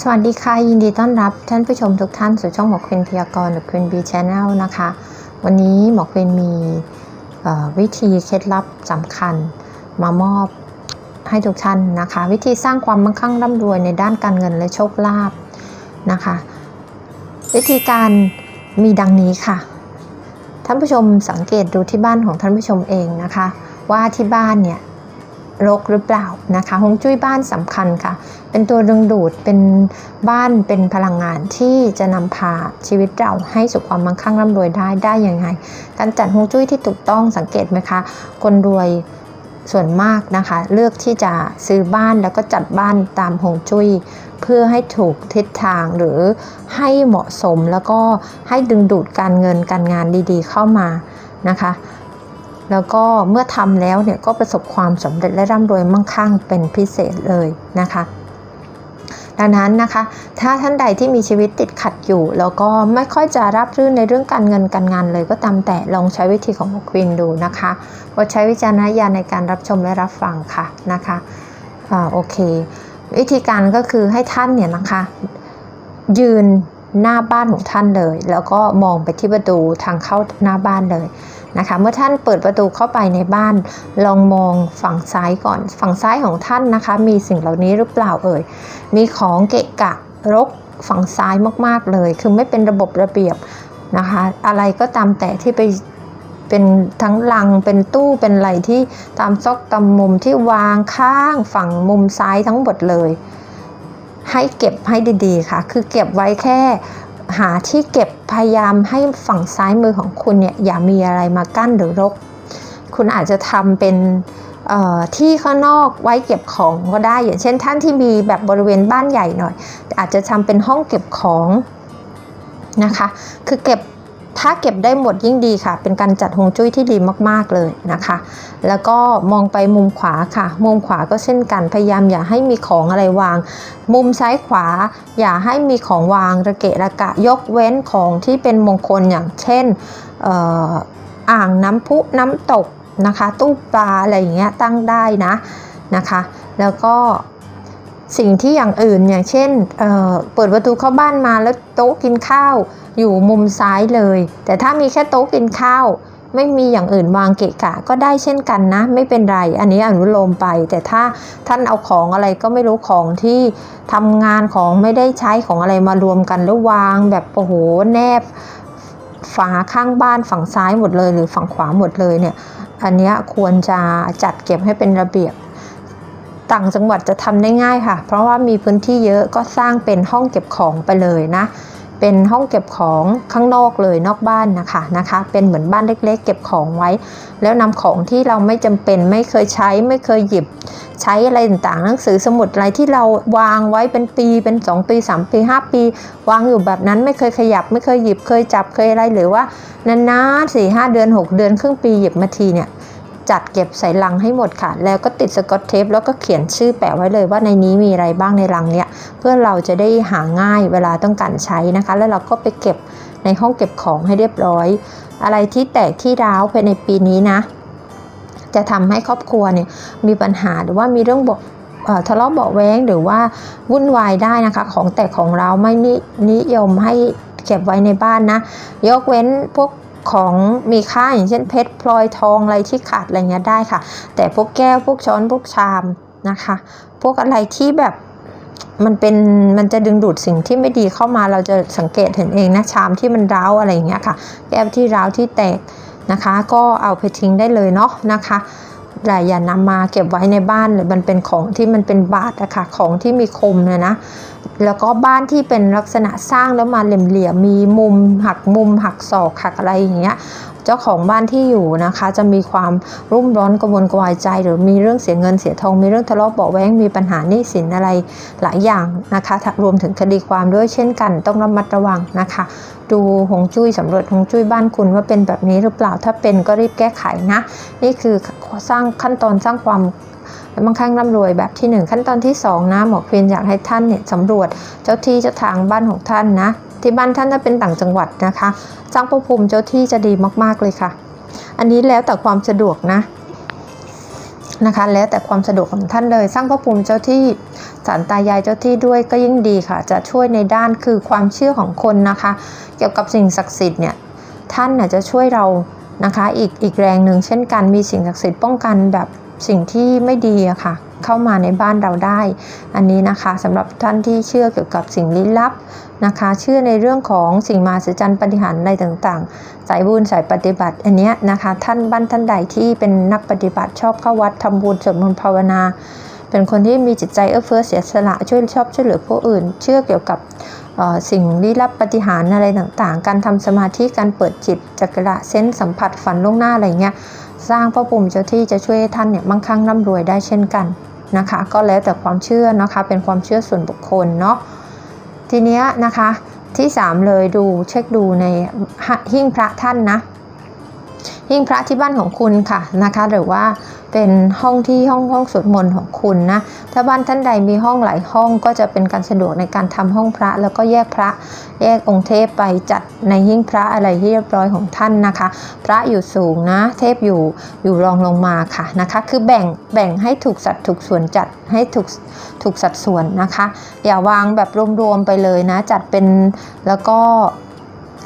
สวัสดีค่ะ ยินดีต้อนรับท่านผู้ชมทุกท่านสู่ช่องหมอควินพยากรณ์หรือควินบีชแนลนะคะ วันนี้หมอควินมีวิธีเคล็ดลับสำคัญมามอบให้ทุกท่านนะคะ วิธีสร้างความมั่งคั่งร่ำรวยในด้านการเงินและโชคลาภนะคะ วิธีการมีดังนี้ค่ะ ท่านผู้ชมสังเกตดูที่บ้านของท่านผู้ชมเองนะคะ ว่าที่บ้านเนี่ย รกหรือเปล่านะคะฮวงจุ้ยบ้านสำคัญค่ะ เป็นตัวดึงดูดเป็นบ้านเป็นพลังงานที่จะนำพาชีวิตเราให้สู่ความมั่งคั่งร่ำรวยได้ได้ยังไง การจัดฮวงจุ้ยที่ถูกต้องสังเกตไหมคะ คนรวยส่วนมากนะคะ เลือกที่จะซื้อบ้านแล้วก็จัดบ้านตามฮวงจุ้ยเพื่อให้ถูกทิศทางหรือให้เหมาะสมแล้วก็ให้ดึงดูดการเงินการงานดีๆ เข้ามานะคะ แล้วก็เมื่อทำแล้วเนี่ยก็ประสบความสำเร็จและร่ำรวยมั่งคั่งเป็นพิเศษเลยนะคะดังนั้นนะคะ ถ้าท่านใดที่มีชีวิตติดขัดอยู่ แล้วก็ไม่ค่อยจะรับรื่นในเรื่องการเงินการงานเลยก็ตามแต่ลองใช้วิธีของควินดูนะคะโปรดใช้วิจารณญาณในการรับชมและรับฟังค่ะนะคะอ่าโอเค วิธีการก็คือให้ท่านเนี่ยนะคะ ยืนหน้าบ้านของท่านเลย แล้วก็มองไปที่ประตูทางเข้าหน้าบ้านเลย นะคะ เมื่อท่านเปิดประตูเข้าไปในบ้าน ลองมองฝั่งซ้ายก่อน ฝั่งซ้ายของท่านนะคะ มีสิ่งเหล่านี้หรือเปล่าเอ่ย มีของเกะกะรกฝั่งซ้ายมากๆเลย คือไม่เป็นระบบระเบียบนะคะ อะไรก็ตามแต่ที่ไปเป็นทั้งลังเป็นตู้เป็นอะไรที่ตามซอกตามมุมที่วางข้างฝั่งมุมซ้ายทั้งหมดเลย ให้เก็บให้ดีๆค่ะ คือเก็บไว้แค่ หาที่เก็บพยายามให้ฝั่งซ้ายมือของคุณเนี่ยอย่ามีอะไรมากั้นหรือรก คุณอาจจะทำเป็นที่ข้างนอกไว้เก็บของก็ได้ อย่างเช่นท่านที่มีแบบบริเวณบ้านใหญ่หน่อย อาจจะทำเป็นห้องเก็บของนะคะ คือเก็บ ถ้าเก็บได้หมดยิ่งดีค่ะ เป็นการจัดฮวงจุ้ยที่ดีมากๆเลยนะคะ แล้วก็มองไปมุมขวาค่ะ มุมขวาก็เช่นกัน พยายามอย่าให้มีของอะไรวาง มุมซ้ายขวา อย่าให้มีของวางระเกะระกะ ยกเว้นของที่เป็นมงคลอย่างเช่นอออ่างน้ำพุน้ำตกนะคะ ตู้ปลาอะไรอย่างเงี้ยตั้งได้นะนะคะ แล้วก็ สิ่งที่อย่างอื่นอย่างเช่นเเปิดประตูเข้าบ้านมาแล้วโต๊ะกินข้าวอยู่มุมซ้ายเลย แต่ถ้ามีแค่โต๊ะกินข้าว ไม่มีอย่างอื่นวางเกะกะก็ได้เช่นกันนะ ไม่เป็นไร อันนี้อนุโลมไป แต่ถ้าท่านเอาของอะไรก็ไม่รู้ของที่ทำงานของไม่ได้ใช้ของอะไรมารวมกันแล้ววางแบบโอ้โหแนบฝาข้างบ้านฝั่งซ้ายหมดเลย หรือฝั่งขวาหมดเลยเนี่ย อันนี้ควรจะจัดเก็บให้เป็นระเบียบ ต่างจังหวัดจะทำได้ง่ายค่ะ เพราะว่ามีพื้นที่เยอะก็สร้างเป็นห้องเก็บของไปเลยนะ เป็นห้องเก็บของข้างนอกเลยนอกบ้านนะคะนะคะ เป็นเหมือนบ้านเล็กๆ เก็บของไว้ แล้วนำของที่เราไม่จำเป็นไม่เคยใช้ไม่เคยหยิบ ใช้อะไรต่างๆหนังสือสมุดอะไรที่เราวางไว้เป็นปีเป็น 2 ปี 3 ปี 5 ปี วางอยู่แบบนั้นไม่เคยขยับ ไม่เคยหยิบเคยจับเคยอะไรหรือว่านานๆสี่ห้าเดือน 6 เดือนครึ่งปีหยิบมาทีเนี่ย จัดเก็บใส่ลังให้หมดค่ะ แล้วก็ติดสกอตเทปแล้วก็เขียนชื่อแปะไว้เลยว่าในนี้มีอะไรบ้างในลังเนี่ยเพื่อเราจะได้หาง่ายเวลาต้องการใช้นะคะ แล้วเราก็ไปเก็บในห้องเก็บของให้เรียบร้อย อะไรที่แตกที่ร้าวภายในปีนี้นะ จะทำให้ครอบครัวเนี่ยมีปัญหาหรือว่ามีเรื่องบอกเออทะเลาะเบาะแว้งหรือว่าวุ่นวายได้นะคะ ของแตกของเราไม่นินิยมให้เก็บไว้ในบ้านนะ ยกเว้นพวก ของมีค่าอย่างเช่นเพชรพลอยทองอะไรที่ขาดอะไรเงี้ยได้ค่ะ แต่พวกแก้วพวกช้อนพวกชามนะคะ พวกอะไรที่แบบมันเป็นมันจะดึงดูดสิ่งที่ไม่ดีเข้ามาเราจะสังเกตเห็นเองนะชามที่มันร้าวอะไรอย่างเงี้ยค่ะ แก้วที่ร้าวที่แตกนะคะ ก็เอาไปทิ้งได้เลยเนาะนะคะแต่อย่านำมาเก็บไว้ในบ้านเลยมันเป็นของที่มันเป็นบาดอะค่ะของที่มีคมเนี่ยนะ แล้วก็บ้านที่เป็นลักษณะสร้างแล้วมาเหลี่ยมๆมีมุมหักมุมหักศอกหักอะไรอย่างเงี้ยเจ้าของบ้านที่อยู่นะคะ จะมีความรุ่มร้อนกระวนกระวายใจ หรือมีเรื่องเสียเงินเสียทองมีเรื่องทะเลาะเบาะแว้งมีปัญหาหนี้สินอะไรหลายอย่างนะคะรวมถึงคดีความด้วยเช่นกันต้องระมัดระวังนะคะ ดูหงจุ้ยสำรวจหงจุ้ยบ้านคุณว่าเป็นแบบนี้หรือเปล่าถ้าเป็นก็รีบแก้ไขนะ นี่คือสร้างขั้นตอนสร้างความ มั่งคั่งร่ำรวยแบบที่ 1 ขั้นตอนที่ 2 นะหมอควีนอยากให้ท่านเนี่ยสำรวจเจ้าที่เจ้าทางบ้านของท่านนะ ที่บ้านท่านถ้าเป็นต่างจังหวัดนะคะสร้างพระภูมิเจ้าที่จะดีมากๆเลยค่ะ อันนี้แล้วแต่ความสะดวกนะนะคะแล้วแต่ความสะดวกของท่านเลย สร้างพระภูมิเจ้าที่ศาลตายายเจ้าที่ด้วยก็ยิ่งดีค่ะ จะช่วยในด้านคือความเชื่อของคนนะคะ เกี่ยวกับสิ่งศักดิ์สิทธิ์เนี่ยท่านน่ะจะช่วยเรานะคะ อีกอีกแรงหนึ่งเช่นกันมีสิ่งศักดิ์สิทธิ์ป้องกันแบบ สิ่งที่ไม่ดีอะค่ะ เข้ามาในบ้านเราได้ อันนี้นะคะสำหรับท่านที่เชื่อเกี่ยวกับสิ่งลี้ลับนะคะ เชื่อในเรื่องของสิ่งมหัศจรรย์ปฏิหารอะไรต่างๆ สายบุญสายปฏิบัติ อันเนี้ยนะคะ ท่านบ้านท่านใดที่เป็นนักปฏิบัติชอบเข้าวัดทำบุญสวดมนต์ภาวนาเป็นคนที่มีจิตใจเอื้อเฟื้อเสียสละช่วยชอบช่วยเหลือผู้อื่น เชื่อเกี่ยวกับสิ่งลี้ลับปฏิหารอะไรต่างๆ การทำสมาธิการเปิดจิตจักระเซนสัมผัสฝันล่วงหน้าอะไรเงี้ย สร้างพระภูมิเจ้าที่จะช่วยให้ท่านเนี่ยมั่งคั่งร่ำรวยได้เช่นกันนะคะ ก็แล้วแต่ความเชื่อนะคะเป็นความเชื่อส่วนบุคคลเนาะทีเนี้ยนะคะที่ 3 เลยดูเช็คดูในหิ้งพระท่านนะหิ้งพระที่บ้านของคุณค่ะนะคะหรือว่า เป็นห้องที่ห้องห้องสวดมนต์ของคุณนะ ถ้าบ้านท่านใดมีห้องหลายห้องก็จะเป็นการสะดวกในการทำห้องพระ แล้วก็แยกพระแยกองค์เทพไปจัดในหิ้งพระอะไรที่เรียบร้อยของท่านนะคะ พระอยู่สูงนะ เทพอยู่อยู่รองลงมาค่ะนะคะ คือแบ่งแบ่งให้ถูกสัดถูกส่วนจัดให้ถูกถูกสัดส่วนนะคะ อย่าวางแบบรวมๆไปเลยนะ จัดเป็นแล้วก็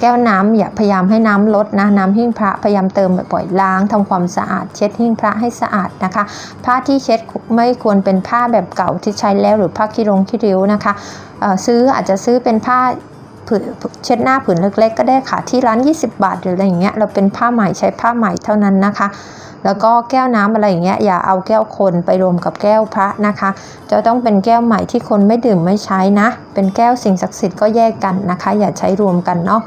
แก้วน้ำอย่าพยายามให้น้ำลดนะน้ำหิ้งพระพยายามเติมบ่อยๆล้างทำความสะอาด เช็ดหิ้งพระให้สะอาดนะคะ ผ้าที่เช็ดไม่ควรเป็นผ้าแบบเก่าที่ใช้แล้วหรือผ้าขี้รงขี้ริ้วนะคะซื้ออาจจะซื้อเป็นผ้าเช็ดหน้าผืนเล็กๆ ก็ได้ค่ะที่ร้าน 20 บาทหรืออะไรอย่างเงี้ยเราเป็นผ้าใหม่ใช้ผ้าใหม่เท่านั้นนะคะ แล้วก็แก้วน้ำอะไรอย่างเงี้ยอย่าเอาแก้วคนไปรวมกับแก้วพระนะคะ จะต้องเป็นแก้วใหม่ที่คนไม่ดื่มไม่ใช้นะ เป็นแก้วสิ่งศักดิ์สิทธิ์ก็แยกกันนะคะ อย่าใช้รวมกันเนาะ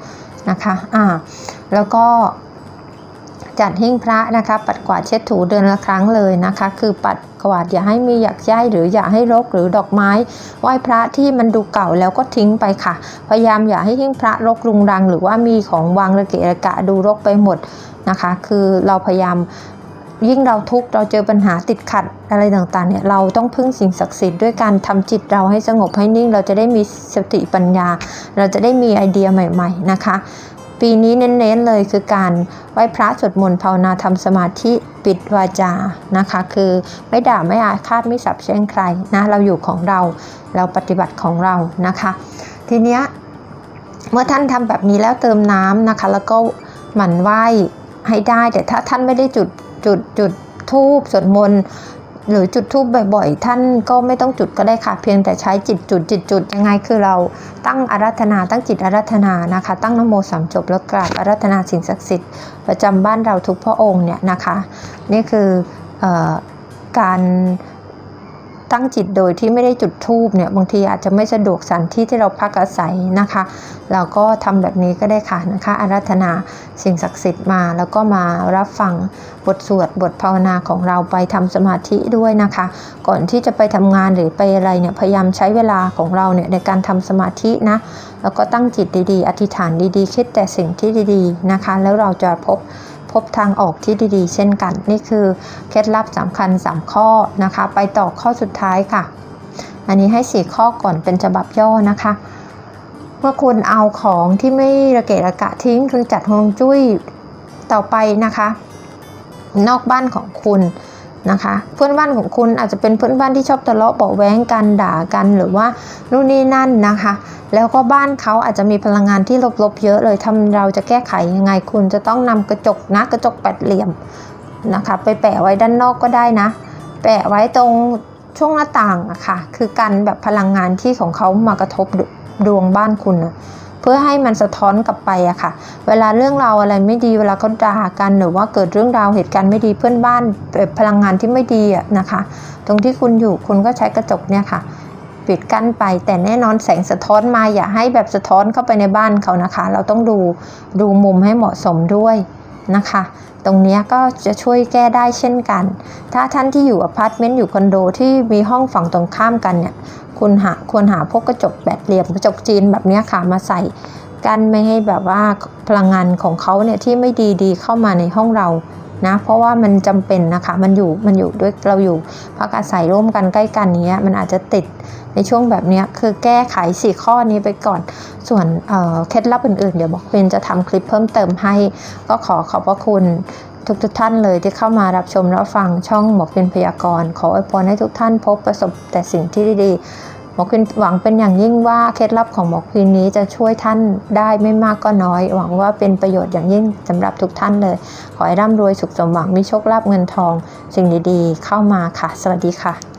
นะคะอ่าแล้วก็จัดหิ้งพระนะคะ ปัดกวาดเช็ดถูเดือนละครั้งเลยนะคะ คือปัดกวาดอย่าให้มีหยักย้ายหรืออย่าให้รกหรือดอกไม้ไหว้พระที่มันดูเก่าแล้วก็ทิ้งไปค่ะ พยายามอย่าให้หิ้งพระรกรุงรัง หรือว่ามีของวางระเกะระกะดูรกไปหมดนะคะ คือเราพยายาม ยิ่งเราทุกข์เราเจอปัญหาติดขัดอะไรต่างๆเนี่ยเราต้องพึ่งสิ่งศักดิ์สิทธิ์ด้วยการทำจิตเราให้สงบให้นิ่ง เราจะได้มีสติปัญญา เราจะได้มีไอเดียใหม่ ๆ นะคะ ปีนี้เน้นๆเลยคือการไหว้พระสวดมนต์ภาวนาทำสมาธิปิดวาจานะคะ คือไม่ด่าไม่อาฆาตไม่สับแช่งใครนะเราอยู่ของเราเราปฏิบัติของเรานะคะ ทีเนี้ยเมื่อท่านทำแบบนี้แล้วเติมน้ำนะคะ แล้วก็หมั่นไหว้ให้ได้แต่ถ้าท่านไม่ได้จุด จุดจุดทูบสวดมนต์หรือจุดทูบบ่อยๆ ท่านก็ไม่ต้องจุดก็ได้ค่ะ เพียงแต่ใช้จิตจุดจิตจุดยังไงคือเราตั้งอารัธนาตั้งจิตอารัธนานะคะ ตั้งนโมสามจบแล้วกราบอารัธนาสิ่งศักดิ์สิทธิ์ประจำบ้านเราทุกพระองค์เนี่ยนะคะ นี่คือออการ ตั้งจิตโดยที่ไม่ได้จุดทูบเนี่ยบางทีอาจจะไม่สะดวกสถานที่ที่เราพักอาศัยนะคะเราก็ทำแบบนี้ก็ได้ค่ะนะคะอารัธนาสิ่งศักดิ์สิทธิ์มาแล้วก็มารับฟังบทสวดบทภาวนาของเราไปทำสมาธิด้วยนะคะ ก่อนที่จะไปทำงานหรือไปอะไรเนี่ยพยายามใช้เวลาของเราเนี่ยในการทำสมาธินะแล้วก็ตั้งจิตดีๆ อธิษฐานดีๆ คิดแต่สิ่งที่ดีๆนะคะ แล้วเราจะพบ พบทางออกที่ดีๆ เช่นกัน นี่คือเคล็ดลับสำคัญ 3 ข้อนะคะ ไปต่อข้อสุดท้ายค่ะ อันนี้ให้ 4 ข้อก่อนเป็นฉบับย่อนะคะเมื่อคุณเอาของที่ไม่ระเกะระกะทิ้งคือจัดฮวงจุ้ยต่อไปนะคะ นอกบ้านของคุณ นะคะ เพื่อนบ้านของคุณอาจจะเป็นเพื่อนบ้านที่ชอบทะเลาะเบาแว้งกันด่ากันหรือว่านู่นนี่นั่นนะคะ แล้วก็บ้านเขาอาจจะมีพลังงานที่ลบๆเยอะเลยทำเราจะแก้ไขยังไงคุณจะต้องนำกระจกนะกระจกแปดเหลี่ยมนะคะ ไปแปะไว้ด้านนอกก็ได้นะ แปะไว้ตรงช่วงหน้าต่างอะค่ะคือกันแบบพลังงานที่ของเขามากระทบดวงบ้านคุณนะ เพื่อให้มันสะท้อนกลับไปอะค่ะ เวลาเรื่องราวอะไรไม่ดีเวลาเขาด่ากันหรือว่าเกิดเรื่องราวเหตุการณ์ไม่ดีเพื่อนบ้านแบบพลังงานที่ไม่ดีอะนะคะ ตรงที่คุณอยู่คุณก็ใช้กระจกเนี่ยค่ะปิดกั้นไปแต่แน่นอนแสงสะท้อนมาอย่าให้แบบสะท้อนเข้าไปในบ้านเขานะคะ เราต้องดูดูมุมให้เหมาะสมด้วย นะคะ ตรงนี้ก็จะช่วยแก้ได้เช่นกัน ถ้าท่านที่อยู่อพาร์ตเมนต์อยู่คอนโดที่มีห้องฝั่งตรงข้ามกันเนี่ยคุณหาควรหาพวกกระจกแบดเหลี่ยมกระจกจีนแบบนี้ค่ะมาใส่กันไม่ให้แบบว่าพลังงานของเขาเนี่ยที่ไม่ดีดีเข้ามาในห้องเรา นะเพราะว่ามันจำเป็นนะคะมันอยู่มันอยู่ด้วยเราอยู่พักอาศัยร่วมกันใกล้กันเนี้ยมันอาจจะติดในช่วงแบบนี้คือแก้ไขสี่ข้อนี้ไปก่อน ส่วนเคล็ดลับอื่นๆ เดี๋ยวบอกเป็นจะทำคลิปเพิ่มเติมให้ ก็ขอขอบพระคุณทุกทท่านเลยที่เข้ามารับชมรับฟังช่องหมอควินพยากรณ์ขออวยพรให้ทุกท่านพบประสบแต่สิ่งที่ดีๆ มอคืนหวังเป็นอย่างยิ่งว่าเคล็ดลับของหมอคืนนี้จะช่วยท่านได้ไม่มากก็น้อย หวังว่าเป็นประโยชน์อย่างยิ่งสำหรับทุกท่านเลย ขอให้ร่ำรวยสุขสมหวังมีโชคลาภเงินทอง สิ่งดีๆ เข้ามาค่ะ สวัสดีค่ะ